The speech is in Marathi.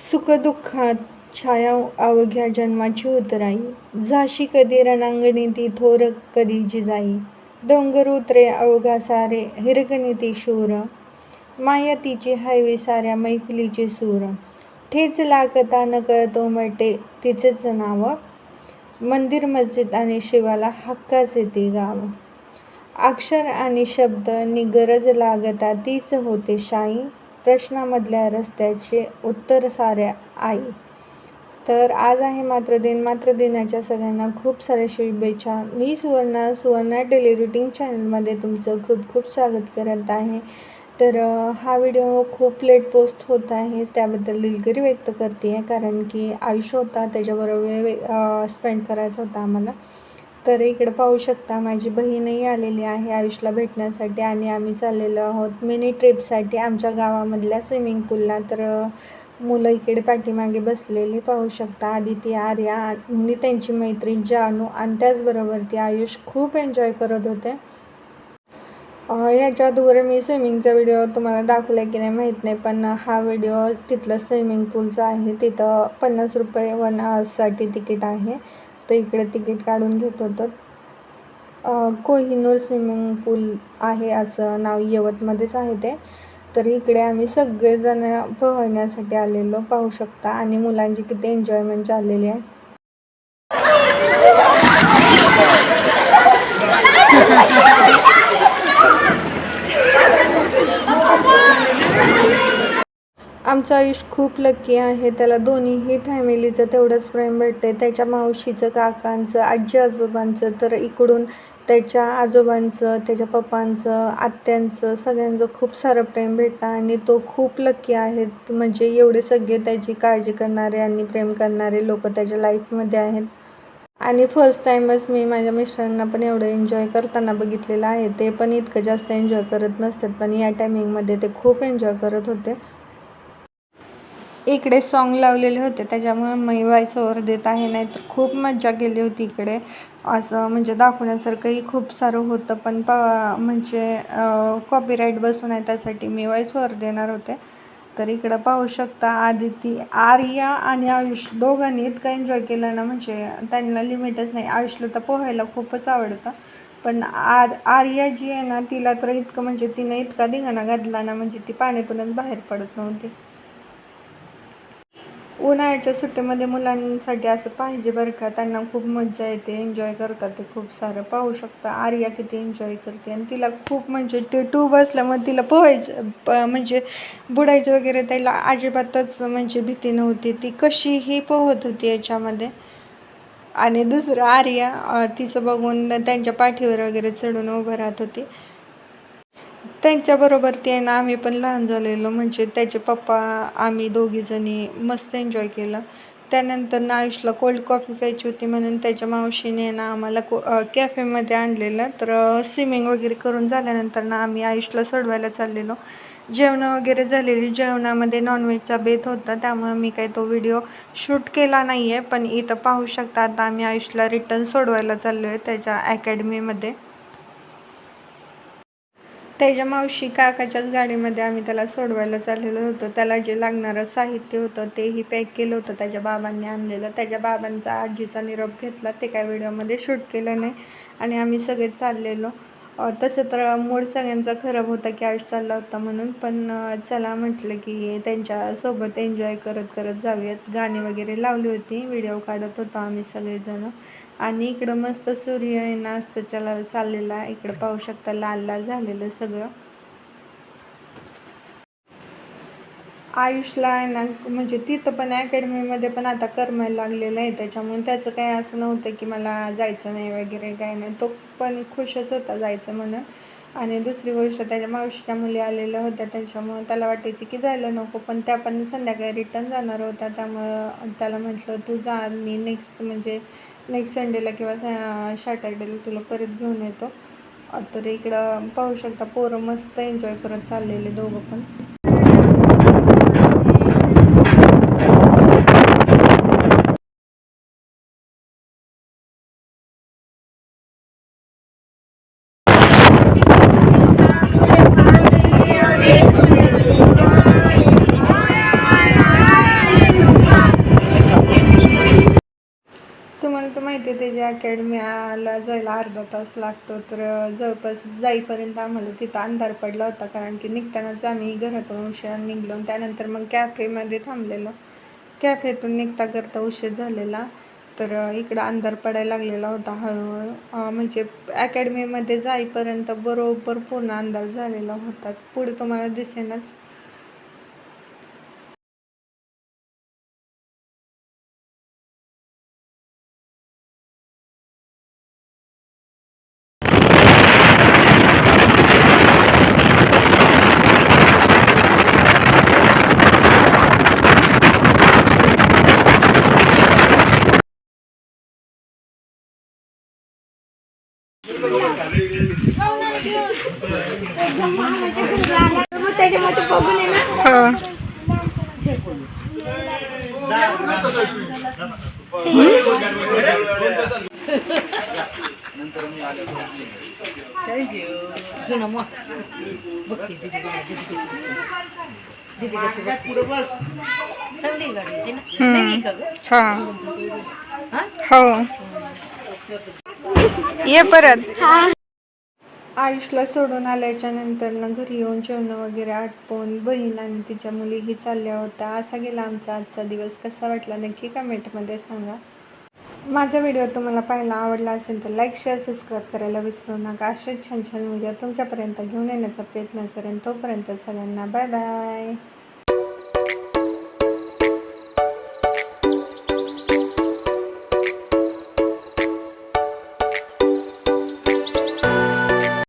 सुखदुःखात छाया अवघ्या जन्माची उतराई. झाशी कधी रणांगणी ती थोर कधी जिजाई. डोंगर उतरे अवघा सारे हिरकणीते शूर. मायतीची तिची हायवे साऱ्या मैफिलीचे सूर. ठेच लागता न कळतो मटे तिचेच नाव. मंदिर मस्जिद आणि शिवाला हक्काचे येते गाव. अक्षर आणि शब्द निगरज लागता तीच होते शाई. प्रश्नामधल्या रस्त्याचे उत्तर सारे आई तर आज आहे मात्र दिन. मात्र दिनाच्या सगळ्यांना खूप साऱ्या शुभेच्छा. मी सुवर्णा सुवर्णा डेली रुटीन चॅनलमध्ये तुमचं खूप खूप स्वागत करत आहे. तर हा व्हिडिओ खूप लेट पोस्ट होत आहे त्याबद्दल दिलगिरी व्यक्त करते आहे कारण की आयुष्य होता त्याच्याबरोबर वेळ स्पेंड करायचा होता आम्हाला. तर इकडं पाहू शकता माझी बहीणही आलेली आहे आयुषला भेटण्यासाठी आणि आम्ही चाललेलो आहोत मिनी ट्रिपसाठी आमच्या गावामधल्या स्विमिंग पूलला. तर मुलं इकडे पाठीमागे बसलेली पाहू शकता. आदिती आर्या आणि त्यांची मैत्रीण जानू आणि त्याचबरोबर ती आयुष खूप एन्जॉय करत होते. याच्या अगोदर मी स्विमिंगचा व्हिडिओ तुम्हाला दाखवला की नाही माहीत नाही पण हा व्हिडिओ तिथलं स्विमिंग पूलचा आहे. तिथं पन्नास रुपये वन आवर्ससाठी तिकीट आहे. तर इकडे तिकीट काढून घेत होतं. कोहिनूर स्विमिंग पूल आहे असं नाव यवतमध्येच आहे ते. तर इकडे आम्ही सगळेजण पोहण्यासाठी आलेलो पाहू शकता. आणि मुलांची किती एन्जॉयमेंट झालेली आहे. आमचं आयुष खूप लक्की आहे. त्याला दोन्हीही फॅमिलीचं तेवढंच प्रेम भेटते त्याच्या मावशीचं काकांचं आजी आजोबांचं तर इकडून त्याच्या आजोबांचं त्याच्या पप्पांचं आत्यांचं सगळ्यांचं खूप सारं प्रेम भेटतं आणि तो खूप लक्की आहे. म्हणजे एवढे सगळे त्याची काळजी करणारे आणि प्रेम करणारे लोक त्याच्या लाईफमध्ये आहेत. आणि फर्स्ट टाईमच मी माझ्या मिस्टरांना पण एवढं एन्जॉय करताना बघितलेलं आहे. ते पण इतकं जास्त एन्जॉय करत नसतात पण या टायमिंगमध्ये ते खूप एन्जॉय करत होते. इकडे सॉन्ग लावलेले होते त्याच्यामुळे मी व्हॉइस ओव्हर देत आहे नाही तर खूप मज्जा केली होती इकडे. असं म्हणजे दाखवण्यासारखंही खूप सारं होतं पण प म्हणजे कॉपीराईट बसून आहे त्यासाठी मी वॉईस ओव्हर देणार होते. तर इकडं पाहू शकता आदिती आर्या आणि आयुष दोघांनी इतकं एन्जॉय केलं ना म्हणजे त्यांना लिमिटच नाही. आयुषला तर पोहायला खूपच आवडतं. पण आर आर्या जी आहे ना तिला तर इतकं म्हणजे तिनं इतका धिंगाणा घातला ना म्हणजे ती पाण्यातूनच बाहेर पडत नव्हती. उन्हाळ्याच्या सुट्टीमध्ये मुलांसाठी असं पाहिजे बरं का. त्यांना खूप मज्जा येते एन्जॉय करतात ते खूप सारं. पाहू शकता आर्या किती एन्जॉय करते आणि तिला खूप म्हणजे ते ट्यूब असल्यामुळे तिला पोहायचं प म्हणजे बुडायचं वगैरे त्याला अजिबातच म्हणजे भीती नव्हती. ती कशीही पोहत होती याच्यामध्ये. आणि दुसरं आर्या तिचं बघून त्यांच्या पाठीवर वगैरे चढून उभं राहत होती. त्यांच्याबरोबर ते आहे ना आम्ही पण लहान झालेलो. म्हणजे त्याचे पप्पा आम्ही दोघीजणी मस्त एन्जॉय केलं. त्यानंतर ना आयुषला कोल्ड कॉफी प्यायची होती म्हणून त्याच्या मावशीने ना आम्हाला को कॅफेमध्ये आणलेलं. तर स्विमिंग वगैरे करून झाल्यानंतर ना आम्ही आयुषला सोडवायला चाललेलो. जेवणं वगैरे झालेली. जेवणामध्ये नॉनव्हेजचा बेत होता. त्यामुळे मी काही तो व्हिडिओ शूट केला नाही आहे पण इथं पाहू शकता आता आम्ही आयुषला रिटर्न सोडवायला चाललो आहे त्याच्या अकॅडमीमध्ये त्याच्या मावशी काकाच्याच गाडीमध्ये आम्ही त्याला सोडवायला चाललेलो होतो. त्याला जे लागणारं साहित्य होतं तेही पॅक केलं होतं. त्याच्या बाबांनी आणलेलं. त्याच्या बाबांचा आजीचा निरोप घेतला. ते काय व्हिडिओमध्ये शूट केलं नाही. आणि आम्ही सगळे चाललेलो. तसं तर मूड सगळ्यांचा खराब होता की आयुष चालला होता म्हणून पण चला म्हटलं की त्यांच्यासोबत एन्जॉय करत करत जाऊयात. गाणी वगैरे लावली होती व्हिडिओ काढत होतो आम्ही सगळेजण. आणि इकडं मस्त सूर्य आहे ना अस्ताच्या चाललेला इकडं पाहू शकता लाल लाल झालेलं सगळं. आयुषला आहे ना म्हणजे तिथं पण अकॅडमीमध्ये पण आता करमायला लागलेलं आहे. त्याच्यामुळे त्याचं काही असं नव्हतं की मला जायचं नाही वगैरे काय नाही. तो पण खुशच होता जायचं म्हणून. आणि दुसरी गोष्ट त्याच्या मावशीच्या मुली आलेल्या होत्या. त्याच्यामुळं त्याला वाटायचं की जायला नको. पण त्या पण संध्याकाळी रिटर्न जाणार होत्या. त्यामुळं त्याला म्हटलं तू जा मी नेक्स्ट म्हणजे नेक्स्ट संडेला किंवा सॅटर्डेला तुला परत घेऊन येतो. तर इकडं पाहू शकता. पोरं मस्त एन्जॉय करत चाललेले दोघं पण. अकॅडमीला जायला अर्धा तास लागतो. तर जवळपास जाईपर्यंत आम्हाला तिथं अंधार पडला होता. कारण की निघतानाच आम्ही घरातून उशिरा निघलो त्यानंतर मग कॅफेमध्ये थांबलेलो. कॅफेतून निघता करता उशीर झालेला. तर इकडं अंधार पडायला लागलेला होता. हळूहळू म्हणजे अकॅडमीमध्ये जाईपर्यंत बरोबर पूर्ण अंधार झालेला होताच. पुढे तुम्हाला दिसेनच. त्याच्यामध्ये बघून आहे ना हो. ये परत. आयुषला सोडून आल्याच्यानंतर ना घरी येऊन जेवण वगैरे आटपून बहीण आणि तिच्या मुलीही चालल्या होत्या. असा गेला आमचा आजचा दिवस. कसा वाटला नक्की कमेंटमध्ये सांगा. माझा व्हिडिओ तुम्हाला पाहायला आवडला असेल तर लाईक शेअर सबस्क्राईब करायला विसरू नका. असेच छान छान व्हिडिओ तुमच्यापर्यंत घेऊन येण्याचा प्रयत्न करेन. तोपर्यंत सगळ्यांना बाय बाय